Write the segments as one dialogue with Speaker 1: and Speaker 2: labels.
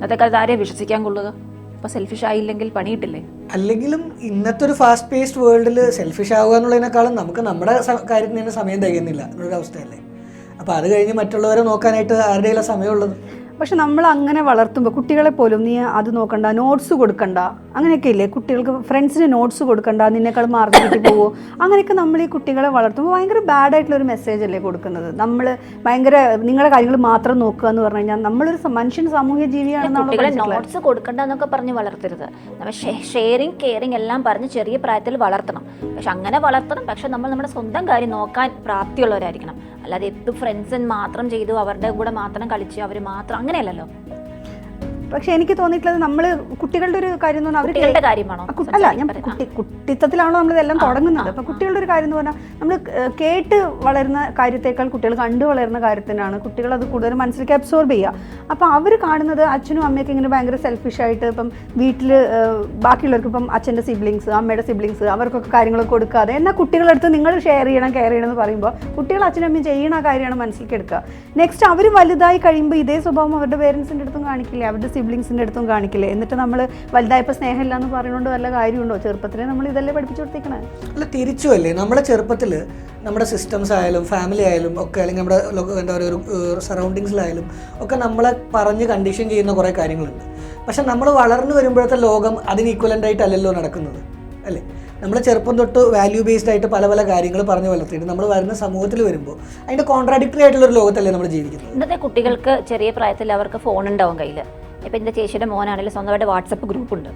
Speaker 1: ഇന്നത്തെ കാലത്ത് ആരെയും വിശ്വസിക്കാൻ കൊള്ളുക? അപ്പോൾ സെൽഫിഷ് ആയില്ലെങ്കിൽ പണിയിട്ടില്ലേ?
Speaker 2: അല്ലെങ്കിലും ഇന്നത്തെ ഒരു ഫാസ്റ്റ് പേസ്ഡ് വേൾഡിൽ സെൽഫിഷ് ആവുക എന്നുള്ളതിനേക്കാളും നമുക്ക് നമ്മുടെ കാര്യത്തിന് തന്നെ സമയം തികയുന്നില്ല. എന്നുള്ളൊരു അവസ്ഥയല്ലേ അപ്പോൾ അത് കഴിഞ്ഞ് മറ്റുള്ളവരെ നോക്കാനായിട്ട് ആരുടെയെല്ലാം സമയമുള്ളത്?
Speaker 3: പക്ഷെ നമ്മൾ അങ്ങനെ വളർത്തുമ്പോൾ കുട്ടികളെ പോലും നീ അത് നോക്കണ്ട നോട്ട്സ് കൊടുക്കണ്ട. അങ്ങനെയൊക്കെ ഇല്ലേ കുട്ടികൾക്ക് ഫ്രണ്ട്സിന് നോട്ട്സ് കൊടുക്കണ്ട നിന്നേക്കാൾ മാർക്ക് കിട്ടി പോവോ? അങ്ങനെയൊക്കെ നമ്മൾ ഈ കുട്ടികളെ വളർത്തുമ്പോൾ ഭയങ്കര ബാഡ് ആയിട്ടുള്ള ഒരു മെസ്സേജ് അല്ലേ കൊടുക്കുന്നത്. നമ്മൾ ഭയങ്കര നിങ്ങളുടെ കാര്യങ്ങൾ മാത്രം നോക്കുക എന്ന് പറഞ്ഞു കഴിഞ്ഞാൽ നമ്മളൊരു മനുഷ്യൻ സാമൂഹ്യ ജീവിയാണെന്നാണ്
Speaker 1: നോട്ട്സ് കൊടുക്കണ്ട എന്നൊക്കെ പറഞ്ഞ് വളർത്തരുത്. നമ്മൾ ഷെയറിങ് കെയറിങ് എല്ലാം പറഞ്ഞ് ചെറിയ പ്രായത്തിൽ വളർത്തണം. പക്ഷെ അങ്ങനെ വളർത്തണം പക്ഷെ നമ്മൾ നമ്മുടെ സ്വന്തം കാര്യം നോക്കാൻ പ്രാപ്തിയുള്ളവരായിരിക്കണം. അല്ലാതെ എപ്പോഴും ഫ്രണ്ട്സിന് മാത്രം ചെയ്തു അവരുടെ കൂടെ മാത്രം കളിച്ച് അവർ മാത്രം నెలలో.
Speaker 3: പക്ഷെ എനിക്ക് തോന്നിയിട്ടുള്ളത് നമ്മൾ കുട്ടികളുടെ ഒരു കാര്യം എന്ന് പറഞ്ഞാൽ
Speaker 1: കാര്യമാണോ
Speaker 3: അല്ല ഞാൻ കുട്ടി കുട്ടിത്തത്തിലാണല്ലോ നമ്മൾ ഇതെല്ലാം തുടങ്ങുന്നത്? അപ്പൊ കുട്ടികളുടെ ഒരു കാര്യം എന്ന് പറഞ്ഞാൽ നമ്മൾ കേട്ട് വളരുന്ന കാര്യത്തേക്കാൾ കുട്ടികൾ കണ്ടു വളരുന്ന കാര്യത്തിനാണ് കുട്ടികൾ അത് കൂടുതൽ മനസ്സിലേക്ക് അബ്സോർബ് ചെയ്യുക. അപ്പൊ അവർ കാണുന്നത് അച്ഛനും അമ്മയൊക്കെ ഇങ്ങനെ ഭയങ്കര സെൽഫിഷ് ആയിട്ട് ഇപ്പം വീട്ടിൽ ബാക്കിയുള്ളവർക്ക് ഇപ്പം അച്ഛന്റെ സിബ്ലിങ്സ് അമ്മയുടെ സിബ്ലിങ്സ് അവർക്കൊക്കെ കാര്യങ്ങൾ കൊടുക്കാതെ എന്നാൽ കുട്ടികളുടെ അടുത്ത് നിങ്ങൾ ഷെയർ ചെയ്യണം കെയർ ചെയ്യണം എന്ന് പറയുമ്പോൾ കുട്ടികൾ അച്ഛനും അമ്മയും ചെയ്യണ ആ കാര്യമാണ് മനസ്സിലേക്ക് എടുക്കുക. നെക്സ്റ്റ് അവർ വലുതായി കഴിയുമ്പോൾ ഇതേ സ്വഭാവം അവരുടെ പേരൻസിന്റെ അടുത്തും കാണിക്കില്ല? അവരുടെ സിബ്ലിങ്സിന്റെ അടുത്തും കാണിക്കില്ലേ? എന്നിട്ട് നമ്മൾ വലുതായപ്പോൾ സ്നേഹമില്ല എന്ന് പറയുന്നുണ്ട് വല്ല കാര്യമുണ്ടോ? ചെറുപ്പത്തിലേ നമ്മൾ ഇതല്ലേ പഠിപ്പിച്ചു കൊടുത്തേക്കണേ
Speaker 2: അല്ല തിരിച്ചു അല്ലേ നമ്മുടെ ചെറുപ്പത്തിൽ നമ്മുടെ സിസ്റ്റംസ് ആയാലും ഫാമിലി ആയാലും ഒക്കെ അല്ലെങ്കിൽ നമ്മുടെ എന്താ പറയുക ഒരു സറൗണ്ടിങ്സിലായാലും ഒക്കെ നമ്മളെ പറഞ്ഞ് കണ്ടീഷൻ ചെയ്യുന്ന കുറേ കാര്യങ്ങളുണ്ട്. പക്ഷെ നമ്മൾ വളർന്നു വരുമ്പോഴത്തെ ലോകം അതിന് ഈക്വലന്റ് ആയിട്ടല്ലല്ലോ നടക്കുന്നത് അല്ലേ? നമ്മൾ ചെറുപ്പം തൊട്ട് വാല്യൂ ബേസ്ഡ് ആയിട്ട് പല പല കാര്യങ്ങൾ പറഞ്ഞു വളർത്തിയിട്ട് നമ്മൾ വരുന്ന സമൂഹത്തിൽ വരുമ്പോൾ അതിന്റെ കോൺട്രാഡിക്ടറി ആയിട്ടുള്ള ഒരു ലോകത്തല്ലേ നമ്മൾ ജീവിക്കുന്നത്?
Speaker 1: ഇന്നത്തെ കുട്ടികൾക്ക് ചെറിയ പ്രായത്തിൽ അവർക്ക് ഫോൺ ഉണ്ടാവും കയ്യിൽ ഇപ്പം എന്റെ ചേച്ചിയുടെ മോനാണെങ്കിൽ സ്വന്തമായിട്ട് വാട്സപ്പ് ഗ്രൂപ്പുണ്ട്.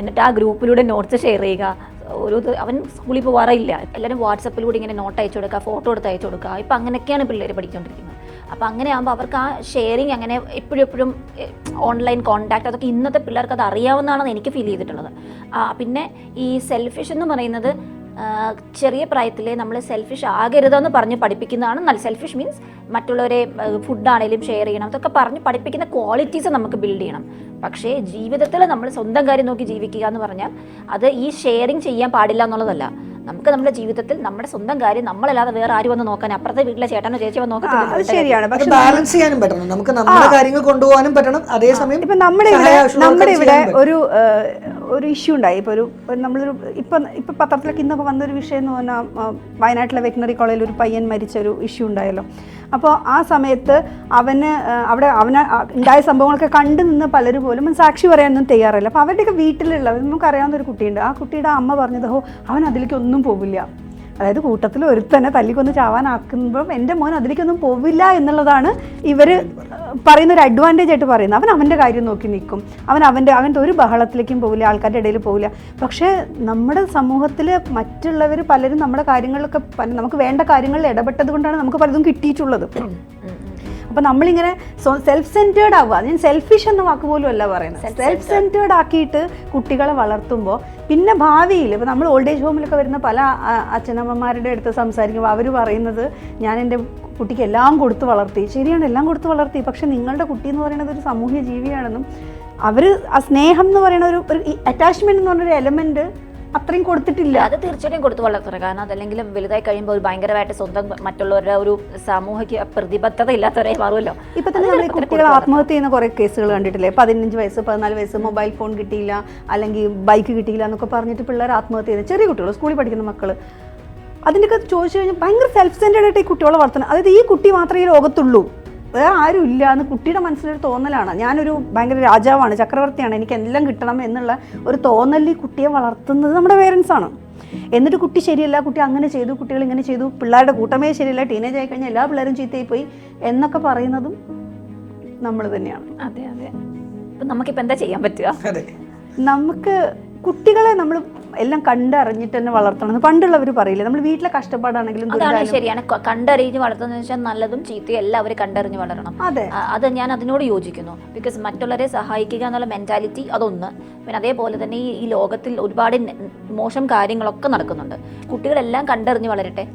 Speaker 1: എന്നിട്ട് ആ ഗ്രൂപ്പിലൂടെ നോട്ട്സ് ഷെയർ ചെയ്യുക. ഇത് അവൻ സ്കൂളിൽ പോകാറില്ല എല്ലാവരും വാട്സപ്പിലൂടെ ഇങ്ങനെ നോട്ട് അയച്ചു കൊടുക്കുക ഫോട്ടോ എടുത്ത് അയച്ചു കൊടുക്കുക. ഇപ്പം അങ്ങനെയൊക്കെയാണ് പിള്ളേർ പഠിച്ചുകൊണ്ടിരിക്കുന്നത് അപ്പോൾ അങ്ങനെ ആകുമ്പോൾ അവർക്ക് ആ ഷെയറിങ് അങ്ങനെ എപ്പോഴും എപ്പോഴും ഓൺലൈൻ കോൺടാക്ട് അതൊക്കെ ഇന്നത്തെ പിള്ളേർക്ക് അത് അറിയാവുന്നതാണെന്ന് എനിക്ക് ഫീൽ ചെയ്തിട്ടുള്ളത്. പിന്നെ ഈ സെൽഫിഷ് എന്ന് പറയുന്നത് ചെറിയ പ്രായത്തിലെ നമ്മൾ സെൽഫിഷ് ആകരുതെന്ന് പറഞ്ഞ് പഠിപ്പിക്കുന്നതാണ് നല്ല സെൽഫിഷ് മീൻസ് മറ്റുള്ളവരെ ഫുഡാണേലും ഷെയർ ചെയ്യണം അതൊക്കെ പറഞ്ഞ് പഠിപ്പിക്കുന്ന ക്വാളിറ്റീസ് നമുക്ക് ബിൽഡ് ചെയ്യണം. പക്ഷേ ജീവിതത്തിൽ നമ്മൾ സ്വന്തം കാര്യം നോക്കി ജീവിക്കുക എന്ന് പറഞ്ഞാൽ അത് ഈ ഷെയറിങ് ചെയ്യാൻ പാടില്ല എന്നുള്ളതല്ല. നമുക്ക് നമ്മുടെ ജീവിതത്തിൽ നമ്മുടെ സ്വന്തം കാര്യം നമ്മളല്ലാതെ വേറെ ആര് വന്ന് നോക്കാൻ അപ്പുറത്തെ വീട്ടിലെ ചേട്ടനോ ചേച്ചിയോ വന്ന്
Speaker 3: ആ, ശരിയാണ്. പക്ഷെ
Speaker 2: ബാലൻസ് ചെയ്യാനും പറ്റണം. നമുക്ക് നമ്മുടെ കാര്യങ്ങൾ കൊണ്ടുപോകാനും പറ്റണം. അതേസമയം
Speaker 3: ഇപ്പൊ നമ്മുടെ ഇവിടെ നമ്മുടെ ഇവിടെ ഒരു ഒരു ഇഷ്യൂ ഉണ്ടായി. ഇപ്പോൾ ഒരു നമ്മളൊരു ഇപ്പൊ ഇപ്പൊ പത്രത്തിലൊക്കെ ഇന്നൊക്കെ വന്നൊരു വിഷയം എന്ന് പറഞ്ഞാൽ വയനാട്ടിലെ വെറ്റിനറി കോളേജിൽ ഒരു പയ്യൻ മരിച്ച ഒരു ഇഷ്യൂ ഉണ്ടായല്ലോ. അപ്പോൾ ആ സമയത്ത് അവന് അവിടെ അവന് ഉണ്ടായ സംഭവങ്ങളൊക്കെ കണ്ടു നിന്ന് പലരും പോലും അവൻ സാക്ഷി പറയാനൊന്നും തയ്യാറല്ല. അപ്പോൾ അവരുടെയൊക്കെ വീട്ടിലുള്ള നമുക്കറിയാവുന്ന ഒരു കുട്ടിയുണ്ട്. ആ കുട്ടിയുടെ അമ്മ പറഞ്ഞത് ഹോ അവൻ അതിലേക്ക് ഒന്നും പോവില്ല. അതായത് കൂട്ടത്തിൽ ഒരുത്തനെ തല്ലിക്കൊന്ന് ചാവാനാക്കുമ്പം എന്റെ മോൻ അതിലേക്കൊന്നും പോവില്ല എന്നുള്ളതാണ് ഇവർ പറയുന്ന ഒരു അഡ്വാന്റേജ് ആയിട്ട് പറയുന്നത്. അവൻ അവന്റെ കാര്യം നോക്കി നിൽക്കും. അവൻ അവന്റെ അവന്റെ ഒരു ബഹളത്തിലേക്കും പോവില്ല ആൾക്കാരുടെ ഇടയിൽ പോവില്ല. പക്ഷേ നമ്മുടെ സമൂഹത്തിൽ മറ്റുള്ളവർ പലരും നമ്മുടെ കാര്യങ്ങളിലൊക്കെ നമുക്ക് വേണ്ട കാര്യങ്ങളിൽ ഇടപെട്ടത് കൊണ്ടാണ് നമുക്ക് പലതും കിട്ടിയിട്ടുള്ളത്. അപ്പോൾ നമ്മളിങ്ങനെ സെൽഫ് സെന്റേർഡ് ആവുക. ഞാൻ സെൽഫിഷ് എന്ന വാക്ക് പോലും അല്ല പറയുന്നത്. സെൽഫ് സെന്റേർഡ് ആക്കിയിട്ട് കുട്ടികളെ വളർത്തുമ്പോൾ പിന്നെ ഭാവിയിൽ ഇപ്പോൾ നമ്മൾ ഓൾഡ് ഏജ് ഹോമിലൊക്കെ വരുന്ന പല അച്ഛനമ്മമാരുടെ അടുത്ത് സംസാരിക്കുമ്പോൾ അവർ പറയുന്നത് ഞാൻ എന്റെ കുട്ടിക്ക് എല്ലാം കൊടുത്തു വളർത്തി. ശരിയാണ് എല്ലാം കൊടുത്തു വളർത്തി. പക്ഷെ നിങ്ങളുടെ കുട്ടി എന്ന് പറയുന്നത് ഒരു സാമൂഹ്യ ജീവിയാണെന്നും അവർ ആ സ്നേഹം എന്ന് പറയുന്ന ഒരു ഒരു എന്ന് പറയുന്ന ഒരു എലമെന്റ് അത്രയും കൊടുത്തിട്ടില്ല.
Speaker 1: അത് തീർച്ചയായിട്ടും കൊടുത്തു വളർത്തണം. കാരണം അതല്ലെങ്കിൽ വലുതായി കഴിയുമ്പോൾ ഒരു ഭയങ്കരമായിട്ട് സ്വന്തം മറ്റുള്ളവരുടെ ഒരു സാമൂഹിക പ്രതിബദ്ധത ഇല്ലാത്തവരെ മാറുമല്ലോ.
Speaker 3: ഇപ്പൊ തന്നെ നമ്മൾ കുട്ടികൾ ആത്മഹത്യ ചെയ്യുന്ന കുറെ കേസുകൾ കണ്ടിട്ടില്ലേ? പതിനഞ്ച് വയസ്സ് പതിനാല് വയസ്സ് മൊബൈൽ ഫോൺ കിട്ടിയില്ല അല്ലെങ്കിൽ ബൈക്ക് കിട്ടിയില്ല എന്നൊക്കെ പറഞ്ഞിട്ട് പിള്ളേർ ആത്മഹത്യ ചെയ്യുന്ന ചെറിയ കുട്ടികൾ സ്കൂളിൽ പഠിക്കുന്ന മക്കൾ അതിന്റെയൊക്കെ ചോദിച്ചു കഴിഞ്ഞാൽ ഭയങ്കര സെൽഫ് സെന്റേഡ് ആയിട്ട് ഈ കുട്ടികളെ വളർത്തണം. അതായത് ഈ കുട്ടി മാത്രമേ ഈ ലോകത്തുള്ളൂ. വേറെ ആരും ഇല്ല എന്ന് കുട്ടിയുടെ മനസ്സിലൊരു തോന്നലാണ്. ഞാനൊരു ഭയങ്കര രാജാവാണ് ചക്രവർത്തിയാണ്. എനിക്ക് എല്ലാം കിട്ടണം എന്നുള്ള ഒരു തോന്നലിൽ ഈ കുട്ടിയെ വളർത്തുന്നത് നമ്മുടെ പേരൻസാണ് ആണ്. എന്നിട്ട് കുട്ടി ശരിയല്ല കുട്ടി അങ്ങനെ ചെയ്തു കുട്ടികൾ ഇങ്ങനെ ചെയ്തു പിള്ളേരുടെ കൂട്ടമേ ശരിയല്ല ടീനേജ് ആയി കഴിഞ്ഞാൽ എല്ലാ പിള്ളേരും ചീത്തയായി പോയി എന്നൊക്കെ പറയുന്നതും നമ്മൾ തന്നെയാണ്.
Speaker 1: അതെ അതെ. ഇപ്പം നമുക്കിപ്പോൾ എന്താ ചെയ്യാൻ പറ്റുക?
Speaker 2: അതെ.
Speaker 3: നമുക്ക് കുട്ടികളെ നമ്മൾ എല്ലാം കണ്ടറിഞ്ഞിട്ട് തന്നെ വളർത്തണം എന്ന് പണ്ടുള്ളവർ പറയില്ല? നമ്മൾ വീട്ടിലെ കഷ്ടപ്പാടാണെങ്കിലും
Speaker 1: അതാണ് ശരിയാണ്. കണ്ടറിഞ്ഞ് വളർത്തുന്ന വെച്ചാൽ നല്ലതും ചീത്തയും എല്ലാം അവർ കണ്ടറിഞ്ഞ് വളരണം.
Speaker 3: അതെ.
Speaker 1: അത് ഞാൻ അതിനോട് യോജിക്കുന്നു. ബിക്കോസ് മറ്റുള്ളവരെ സഹായിക്കുക എന്നുള്ള മെന്റാലിറ്റി അതൊന്ന്. പിന്നെ അതേപോലെ തന്നെ ഈ ലോകത്തിൽ ഒരുപാട് മോശം കാര്യങ്ങളൊക്കെ നടക്കുന്നുണ്ട്. കുട്ടികളെല്ലാം കണ്ടറിഞ്ഞ് വളരട്ടെ.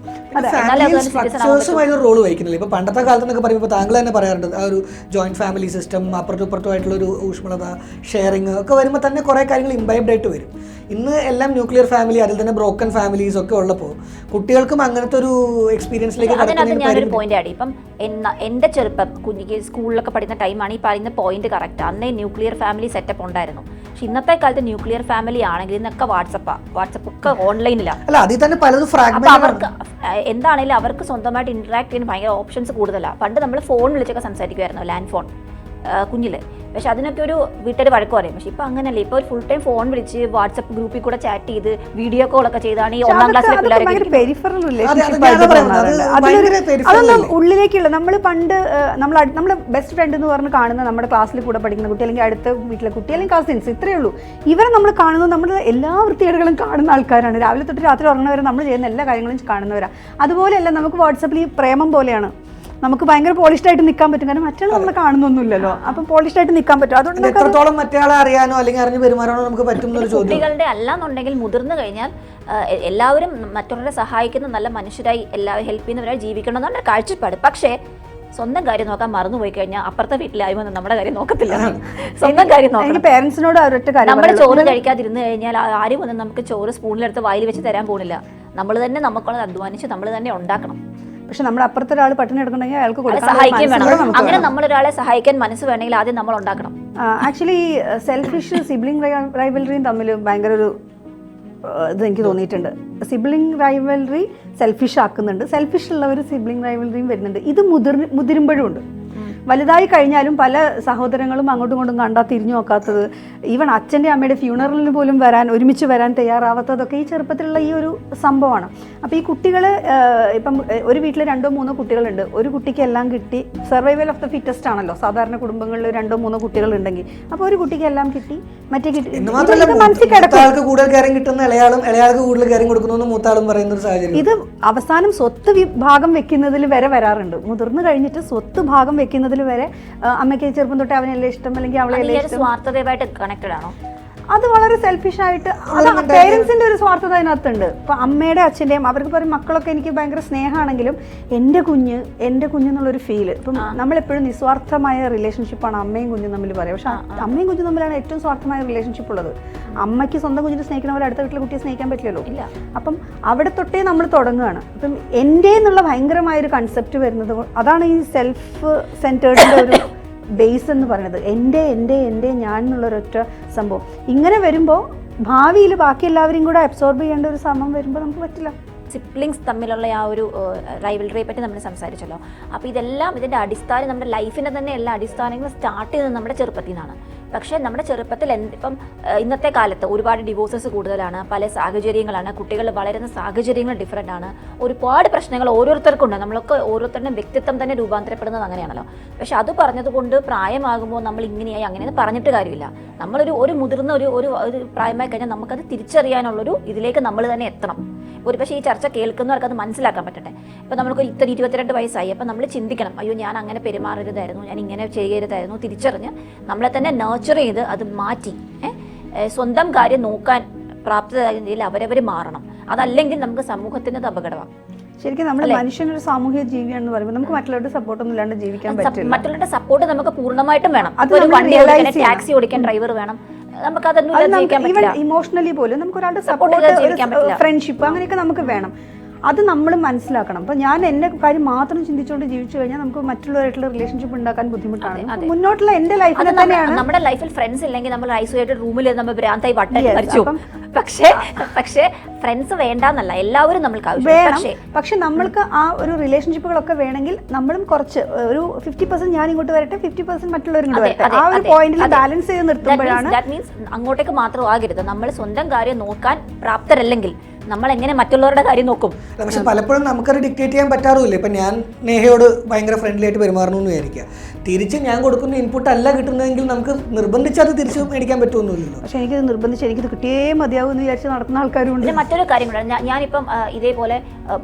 Speaker 2: റോൾ വഹിക്കുന്നില്ല? ഇപ്പൊ പണ്ടത്തെ കാലത്ത് എന്നൊക്കെ പറയുമ്പോൾ താങ്കൾ തന്നെ പറയാറുണ്ട് ആ ഒരു ജോയിന്റ് ഫാമിലി സിസ്റ്റം അപ്പുറത്തും ഇപ്പുറത്തുമായിട്ടുള്ള ഒരു ഊഷ്മളത ഷെയറിങ് ഒക്കെ വരുമ്പോൾ തന്നെ കുറെ കാര്യങ്ങൾ ഇമ്പൈബ്ഡ് ആയിട്ട് വരും. ഇന്ന് എല്ലാം ന്യൂക്ലിയർ ഫാമിലി അതിൽ തന്നെ ബ്രോക്കൺ ഫാമിലീസ് ഒക്കെ ഉള്ളപ്പോൾ കുട്ടികൾക്കും അങ്ങനത്തെ ഒരു എക്സ്പീരിയൻസിലേക്ക്
Speaker 1: അതിനകത്ത് ഞാനൊരു പോയിന്റ് ആടി. ഇപ്പം എന്റെ ചെറുപ്പം കുഞ്ഞിക്ക് സ്കൂളിലൊക്കെ പഠിക്കുന്ന ടൈമാണ് ഈ പറയുന്ന പോയിന്റ് കറക്റ്റ് അന്നേ ന്യൂക്ലിയർ ഫാമിലി സെറ്റപ്പ് ഉണ്ടായിരുന്നു. പക്ഷെ ഇന്നത്തെ കാലത്ത് ന്യൂക്ലിയർ ഫാമിലി ആണെങ്കിൽ ഇന്നൊക്കെ വാട്സപ്പാ. വാട്സപ്പ് ഒക്കെ ഓൺലൈനിലാണ്
Speaker 2: അല്ല അതിൽ തന്നെ പലതും
Speaker 1: അവർക്ക് എന്താണെങ്കിലും അവർക്ക് സ്വന്തമായിട്ട് ഇന്ററാക്ട് ചെയ്യാൻ ഭയങ്കര ഓപ്ഷൻസ് കൂടുതലാണ് പണ്ട് നമ്മൾ ഫോൺ വിളിച്ചൊക്കെ സംസാരിക്കുമായിരുന്നു ലാൻഡ് ഫോൺ കുഞ്ഞിൽ പക്ഷെ അതിനൊക്കെ ഒരു വീട്ടിൽ വഴക്ക് പറയും. പക്ഷെ ഇപ്പൊ അങ്ങനല്ല ഇപ്പൊ ഫുൾ ടൈം ഫോൺ വിളിച്ച് വാട്സ്ആപ്പ് ഗ്രൂപ്പിൽ കൂടെ ചാറ്റ് ചെയ്ത് വീഡിയോ കോൾ ഒക്കെ ചെയ്താണ് ഈ ഒന്നാം ക്ലാസ്സിലെ
Speaker 3: അതൊന്നും ഉള്ളിലേക്കുള്ള നമ്മൾ പണ്ട് നമ്മൾ നമ്മൾ ബെസ്റ്റ് ഫ്രണ്ട് എന്ന് പറഞ്ഞ് കാണുന്ന നമ്മുടെ ക്ലാസ്സിൽ കൂടെ പഠിക്കുന്ന കുട്ടി അല്ലെങ്കിൽ അടുത്ത വീട്ടിലെ കുട്ടി അല്ലെങ്കിൽ കസിൻസ് ഇത്രയേ ഉള്ളൂ. ഇവരെ നമ്മൾ കാണുന്നത് നമ്മൾ എല്ലാ വൃത്തികേടുകളും കാണുന്ന ആൾക്കാരാണ്. രാവിലെ തൊട്ട് രാത്രി ഉറങ്ങുന്നവരെ നമ്മൾ ചെയ്യുന്ന എല്ലാ കാര്യങ്ങളും കാണുന്നവരാണ് അതുപോലെയല്ല നമുക്ക് വാട്സപ്പിൽ ഈ പ്രേമം പോലെയാണ്. നമുക്ക് ഭയങ്കര പോളിഷ്ഡ് ആയിട്ട് നിൽക്കാൻ പറ്റും. കാരണം മറ്റേ നമ്മൾ കാണുന്നൊന്നുമില്ലല്ലോ. അപ്പൊ പോളിഷ്ഡ് ആയിട്ട് നിൽക്കാൻ പറ്റും. അതുകൊണ്ട്
Speaker 2: എത്രത്തോളം മറ്റേ അറിയാനോ അല്ലെങ്കിൽ അറിഞ്ഞ് പെരുമാറാനോ നമുക്ക് പറ്റും എന്നൊരു ചോദ്യം.
Speaker 1: കുട്ടികളുടെ അല്ലാന്നുണ്ടെങ്കിൽ മുതിർന്നു കഴിഞ്ഞാൽ എല്ലാവരും മറ്റുള്ളവരെ സഹായിക്കുന്ന നല്ല മനുഷ്യരായി എല്ലാവരും ഹെൽപ്പ് ചെയ്യുന്നവരായി ജീവിക്കണം എന്നാണ് കാഴ്ചപ്പാട്. പക്ഷേ സ്വന്തം കാര്യം നോക്കാൻ മറന്നുപോയി കഴിഞ്ഞാൽ അപ്പുറത്തെ വീട്ടിലായി വന്ന് നമ്മുടെ കാര്യം നോക്കത്തില്ല. സ്വന്തം കാര്യം നോക്കണം.
Speaker 3: എനിക്ക് പേരൻസിനോട് ഒരൊറ്റ കാര്യം
Speaker 1: നമ്മുടെ. ചോറ് കഴിക്കാതിരുന്ന് കഴിഞ്ഞാൽ ആരും വന്ന് നമുക്ക് ചോറ് സ്പൂണിലെടുത്ത് വായിൽ വെച്ച് തരാൻ പോകുന്നില്ല നമ്മൾ തന്നെ നമുക്കുള്ളത് അധ്വാനിച്ച് നമ്മൾ തന്നെ ഉണ്ടാക്കണം.
Speaker 3: പക്ഷെ നമ്മുടെ അപ്പുറത്തെ ഒരാൾ പട്ടിണി എടുക്കണമെങ്കിൽ അയാൾക്ക്
Speaker 1: വേണം. അങ്ങനെ നമ്മൾ ഒരാളെ സഹായിക്കാൻ മനസ്സ് വേണമെങ്കിൽ ആദ്യം നമ്മൾ ഉണ്ടാക്കണം.
Speaker 3: ആക്ച്വലി സെൽഫിഷ് സിബ്ലിംഗ് റൈവലറിയും തമ്മിൽ ഭയങ്കര ഒരു ഇത് എനിക്ക് തോന്നിയിട്ടുണ്ട്. സിബ്ലിംഗ് റൈവലറി സെൽഫിഷ് ആക്കുന്നുണ്ട്. സെൽഫിഷ് ഉള്ളവർ സിബ്ലിംഗ് റൈവലറിയും വരുന്നുണ്ട്. ഇത് മുതിർ മുതിരുമ്പോഴും ഉണ്ട്. വലുതായി കഴിഞ്ഞാലും പല സഹോദരങ്ങളും അങ്ങോട്ടും ഇങ്ങോട്ടും കണ്ടാൽ തിരിഞ്ഞു നോക്കാത്തത്. ഈവൻ അച്ഛന്റെ അമ്മയുടെ ഫ്യൂണറലിന് പോലും വരാൻ ഒരുമിച്ച് വരാൻ തയ്യാറാവാത്തതൊക്കെ ഈ ചെറുപ്പത്തിലുള്ള ഈ ഒരു സംഭവമാണ്. അപ്പോൾ ഈ കുട്ടികൾ ഇപ്പം ഒരു വീട്ടിൽ രണ്ടോ മൂന്നോ കുട്ടികളുണ്ട്. ഒരു കുട്ടിക്കെല്ലാം കിട്ടി. സർവൈവൽ ഓഫ് ദ ഫിറ്റസ്റ്റ് ആണല്ലോ. സാധാരണ കുടുംബങ്ങളിൽ രണ്ടോ മൂന്നോ കുട്ടികളുണ്ടെങ്കിൽ. അപ്പോൾ ഒരു കുട്ടിക്കെല്ലാം കിട്ടി. മറ്റേ കിട്ടി. ഇത് മനസ്സിൽ കിടക്കും
Speaker 2: ആൾക്ക് കൂടുതൽ കാര്യം കിട്ടുന്ന ഇളയാളും ഇളയാൾക്ക് കൂടുതൽ കാര്യം കൊടുക്കുന്നു മൂത്താളും പറയുന്ന ഒരു സാഹചര്യം.
Speaker 3: ഇത് അവസാനം സ്വത്ത് ഭാഗം വെക്കുന്നതിൽ വരെ വരാറുണ്ട്. മുതിർന്നു കഴിഞ്ഞിട്ട് സ്വത്ത് ഭാഗം വെക്കുന്നതിൽ വരെ അമ്മയ്ക്ക് ചെറുപ്പം തൊട്ടേ അവനെല്ലാം ഇഷ്ടം അല്ലെങ്കിൽ അവളെ
Speaker 1: സ്വാർത്ഥതയുമായിട്ട് കണക്റ്റഡ് ആണോ?
Speaker 3: അത് വളരെ സെൽഫിഷ് ആയിട്ട് പേരൻസിന്റെ ഒരു സ്വാർത്ഥത അതിനകത്തുണ്ട്. ഇപ്പൊ അമ്മയുടെ അച്ഛന്റെയും അവർക്ക് പറയും മക്കളൊക്കെ എനിക്ക് ഭയങ്കര സ്നേഹമാണെങ്കിലും എന്റെ കുഞ്ഞ് എന്റെ കുഞ്ഞെന്നുള്ളൊരു ഫീൽ ഇപ്പം നമ്മളെപ്പോഴും നിസ്വാർത്ഥമായ റിലേഷൻഷിപ്പാണ് അമ്മയും കുഞ്ഞും തമ്മിൽ പറയുക പക്ഷെ അമ്മയും കുഞ്ഞും തമ്മിലാണ് ഏറ്റവും സ്വാർത്ഥമായ റിലേഷൻഷിപ്പ് ഉള്ളത്. അമ്മയ്ക്ക് സ്വന്തം കുഞ്ഞിനെ സ്നേഹിക്കുന്ന പോലെ അടുത്ത വീട്ടിലെ കുട്ടിയെ സ്നേഹിക്കാൻ പറ്റില്ലല്ലോ.
Speaker 1: ഇല്ല.
Speaker 3: അപ്പം അവിടെ തൊട്ടേ നമ്മൾ തുടങ്ങുകയാണ്. അപ്പം എന്റെ എന്നുള്ള ഭയങ്കരമായ ഒരു കൺസെപ്റ്റ് വരുന്നത് അതാണ് ഈ സെൽഫ് സെന്റേർഡിന്റെ ഒരു ബേസ് എന്ന് പറയുന്നത്. എന്റെ എന്റെ എന്റെ ഞാൻ എന്നുള്ളൊരൊറ്റ സംഭവം. ഇങ്ങനെ വരുമ്പോൾ ഭാവിയിൽ ബാക്കി എല്ലാവരെയും കൂടെ അബ്സോർബ് ചെയ്യേണ്ട ഒരു സമയം വരുമ്പോൾ നമുക്ക് പറ്റില്ല.
Speaker 1: സിപ്ലിങ്സ് തമ്മിലുള്ള ആ ഒരു റൈവൽറിയെ പറ്റി നമ്മൾ സംസാരിച്ചല്ലോ. അപ്പോൾ ഇതെല്ലാം ഇതിന്റെ അടിസ്ഥാനം നമ്മുടെ ലൈഫിന്റെ തന്നെ എല്ലാ അടിസ്ഥാനങ്ങളും സ്റ്റാർട്ട് ചെയ്യുന്നത് നമ്മുടെ ചെറുപ്പത്തിൽ നിന്നാണ് പക്ഷേ നമ്മുടെ ചെറുപ്പത്തിൽ ഇപ്പം ഇന്നത്തെ കാലത്ത് ഒരുപാട് ഡിവോഴ്സസ് കൂടുതലാണ് പല സാഹചര്യങ്ങളാണ് കുട്ടികൾ വളരുന്ന സാഹചര്യങ്ങൾ ഡിഫറെന്റ് ആണ്. ഒരുപാട് പ്രശ്നങ്ങൾ ഓരോരുത്തർക്കുണ്ട് നമ്മളൊക്കെ ഓരോരുത്തരുടെയും വ്യക്തിത്വം തന്നെ രൂപാന്തരപ്പെടുന്നത് അങ്ങനെയാണല്ലോ. പക്ഷെ അത് പറഞ്ഞതുകൊണ്ട് പ്രായമാകുമ്പോൾ നമ്മൾ ഇങ്ങനെയായി അങ്ങനെയെന്ന് പറഞ്ഞിട്ട് കാര്യമില്ല. നമ്മളൊരു ഒരു മുതിർന്ന ഒരു ഒരു പ്രായമായി കഴിഞ്ഞാൽ നമുക്കത് തിരിച്ചറിയാനുള്ളൊരു ഇതിലേക്ക് നമ്മൾ തന്നെ എത്തണം. ഒരു പക്ഷേ ഈ ചർച്ച കേൾക്കുന്നവർക്ക് അത് മനസ്സിലാക്കാൻ പറ്റട്ടെ. ഇപ്പം നമുക്ക് ഇത്ര ഇരുപത്തിരണ്ട് വയസ്സായി. അപ്പം നമ്മൾ ചിന്തിക്കണം അയ്യോ ഞാൻ അങ്ങനെ പെരുമാറരുതായിരുന്നു ഞാൻ ഇങ്ങനെ ചെയ്യരുതായിരുന്നു തിരിച്ചറിഞ്ഞ് നമ്മളെ തന്നെ നേർച്ചർ ചെയ്ത് അത് മാറ്റി. സ്വന്തം കാര്യം നോക്കാൻ പ്രാപ്തരായ രീതിയിൽ അവരവർ മാറണം. അതല്ലെങ്കിൽ നമുക്ക് സമൂഹത്തിന് അത് അപകടമാണ്
Speaker 3: ശരിക്കും നമ്മൾ മനുഷ്യനൊരു സാമൂഹിക ജീവിയാണെന്ന് പറയുമ്പോൾ നമുക്ക് മറ്റുള്ളവരുടെ സപ്പോർട്ടൊന്നും ഇല്ലാണ്ട് ജീവിക്കാൻ പറ്റില്ല.
Speaker 1: മറ്റുള്ളവരുടെ സപ്പോർട്ട് നമുക്ക് പൂർണമായിട്ടും വേണം. ഒരു വണ്ടി ഓടിക്കാൻ ടാക്സി ഓടിക്കാൻ ഡ്രൈവർ വേണം. നമുക്ക് അതൊന്നും ജീവിക്കാൻ പറ്റില്ല.
Speaker 3: ഇമോഷണലി പോലും നമുക്ക് ഒരാളുടെ സപ്പോർട്ട്. ഫ്രണ്ട്ഷിപ്പ് അങ്ങനെയൊക്കെ നമുക്ക് വേണം. അത് നമ്മൾ മനസ്സിലാക്കണം. അപ്പൊ ഞാൻ എന്റെ കാര്യം മാത്രം ചിന്തിച്ചുകൊണ്ട് ജീവിച്ചു കഴിഞ്ഞാൽ നമുക്ക് മറ്റുള്ളവരായിട്ടുള്ള റിലേഷൻഷിപ്പ് ഉണ്ടാക്കാൻ ബുദ്ധിമുട്ടാണ്. മുന്നോട്ടുള്ള എന്റെ
Speaker 1: ലൈഫിൽ
Speaker 3: തന്നെയാണ്
Speaker 1: നമ്മുടെ ലൈഫിൽ ഫ്രണ്ട്സ് ഇല്ലെങ്കിൽ നമ്മൾ ഐസൊലേറ്റഡ് റൂമിൽ നമ്മൾ ഭ്രാന്തായി വട്ടം മരിച്ചു. പക്ഷേ പക്ഷേ ഫ്രണ്ട്സ് വേണ്ടെന്നല്ല എല്ലാവരും നമ്മൾക്ക് ആവശ്യം പക്ഷേ
Speaker 3: നമ്മൾക്ക് ആ ഒരു റിലേഷൻഷിപ്പുകളൊക്കെ വേണമെങ്കിൽ നമ്മളും കുറച്ച് ഒരു ഫിഫ്റ്റി പെർസെന്റ് ഞാൻ ഇങ്ങോട്ട് വരട്ടെ ഫിഫ്റ്റി പെർസെന്റ് മറ്റുള്ളവർ ഇങ്ങോട്ട് വരട്ടെ. ആ ഒരു പോയിന്റിൽ ബാലൻസ് ചെയ്ത് നിർത്തുമ്പോഴാണ്
Speaker 1: ദാറ്റ് മീൻസ് അങ്ങോട്ടേക്ക് മാത്രം ആകരുത് നമ്മൾ സ്വന്തം കാര്യം നോക്കാൻ പ്രാപ്തരല്ലെങ്കിൽ നമ്മൾ എങ്ങനെ മറ്റുള്ളവരുടെ കാര്യം നോക്കും?
Speaker 2: പക്ഷെ പലപ്പോഴും നമുക്കത് ഡിക്റ്റേറ്റ് ചെയ്യാൻ പറ്റാറുമില്ല. ഇപ്പം ഞാൻ നേഹയോട് ഭയങ്കര ഫ്രണ്ട്ലി ആയിട്ട് പെരുമാറണം എന്ന് വിചാരിക്കുക. തിരിച്ച് ഞാൻ കൊടുക്കുന്ന ഇൻപുട്ട് അല്ല കിട്ടുന്നതെങ്കിൽ നമുക്ക് നിർബന്ധിച്ച് അത് തിരിച്ച് മേടിക്കാൻ പറ്റുമെന്നില്ലല്ലോ
Speaker 3: പക്ഷെ എനിക്കത് നിർബന്ധിച്ച് എനിക്കത് കിട്ടിയേ മതിയാവും എന്ന് വിചാരിച്ച് നടത്തുന്ന
Speaker 1: ആൾക്കാരുണ്ട് മറ്റൊരു കാര്യം കൂടെ ഞാനിപ്പം ഇതേപോലെ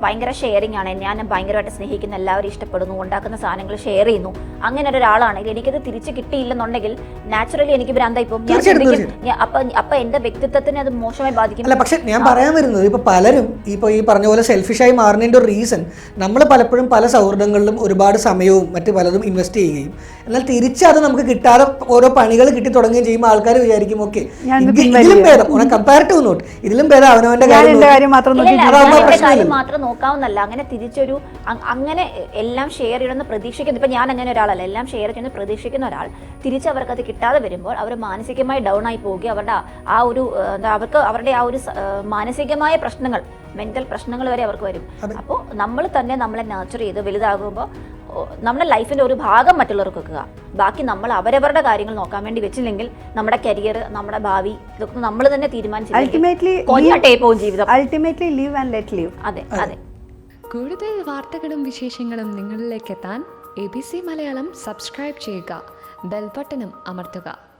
Speaker 1: ഭയങ്കര ഷെയറിംഗ് ആണ്. ഞാൻ ഭയങ്കരമായിട്ട് സ്നേഹിക്കുന്ന എല്ലാവരും ഇഷ്ടപ്പെടുന്നു. ഉണ്ടാക്കുന്ന സാധനങ്ങൾ ഷെയർ ചെയ്യുന്നു. അങ്ങനെ ഒരാളാണെങ്കിൽ എനിക്കത് തിരിച്ച് കിട്ടിയില്ലെന്നുണ്ടെങ്കിൽ നാച്ചുറലി എനിക്ക് ഭ്രാന്തായി പോകും. ഞാൻ അപ്പൊ അപ്പൊ എന്റെ വ്യക്തിത്വത്തിന് അത് മോശമായി ബാധിക്കും.
Speaker 2: അല്ല പക്ഷെ ഞാൻ പറയാൻ വരുന്നത് ഇപ്പൊ പലരും ഇപ്പോൾ ഈ പറഞ്ഞ പോലെ സെൽഫിഷായി മാറുന്നതിന്റെ ഒരു റീസൺ നമ്മൾ പലപ്പോഴും പല സൗഹൃദങ്ങളിലും ഒരുപാട് സമയവും മറ്റ് പലതും ഇൻവെസ്റ്റ് ചെയ്യുകയും എന്നാൽ തിരിച്ച് അത് നമുക്ക് കിട്ടാതെ ഓരോ പണികൾ കിട്ടി തുടങ്ങുകയും ചെയ്യുമ്പോൾ ആൾക്കാർ വിചാരിക്കും ഓക്കെ ഇതിലും
Speaker 3: പിൻവലിക്കാം."
Speaker 2: ഭേദം. Comparative not. ഇതിലും ഭേദം അവനവന്റെ കാര്യം
Speaker 3: മാത്രം
Speaker 1: നോക്കാവുന്നല്ല അങ്ങനെ തിരിച്ചൊരു അങ്ങനെ എല്ലാം ഷെയർ ചെയ്യണമെന്ന് പ്രതീക്ഷിക്കുന്നു. ഇപ്പൊ ഞാൻ അങ്ങനെ ഒരാളല്ല. എല്ലാം ഷെയർ ചെയ്യണമെന്ന് പ്രതീക്ഷിക്കുന്ന ഒരാൾ തിരിച്ച് അവർക്ക് അത് കിട്ടാതെ വരുമ്പോൾ അവർ മാനസികമായി ഡൗൺ ആയി പോവുകയും അവരുടെ ആ- ഒരു അവർക്ക് അവരുടെ ആ ഒരു മാനസികമായ പ്രശ്നങ്ങൾ മെന്റൽ പ്രശ്നങ്ങൾ വരെ അവർക്ക് വരും. അപ്പോൾ നമ്മൾ തന്നെ നമ്മളെ നാച്ചർ ചെയ്ത് വലുതാകുമ്പോൾ നമ്മുടെ ലൈഫിന്റെ ഒരു ഭാഗം മറ്റുള്ളവർക്ക് വെക്കുക. ബാക്കി നമ്മൾ അവരവരുടെ കാര്യങ്ങൾ നോക്കാൻ വേണ്ടി വെച്ചില്ലെങ്കിൽ നമ്മുടെ കരിയർ നമ്മുടെ ഭാവി ഇതൊക്കെ നമ്മൾ തന്നെ തീരുമാനിച്ചില്ലെങ്കിൽ
Speaker 3: അൾട്ടിമേറ്റ്ലി
Speaker 1: കൊല്ലാട്ടേ പോകും ജീവിതം.
Speaker 3: Ultimately live and let live
Speaker 1: അതെ അതെ.
Speaker 4: കൂടുതൽ വാർത്തകളും വിശേഷങ്ങളും നിങ്ങളിലേക്ക് എത്താൻ A B C Malayalam subscribe ചെയ്യുക. ബെൽബട്ടനും അമർത്തുക.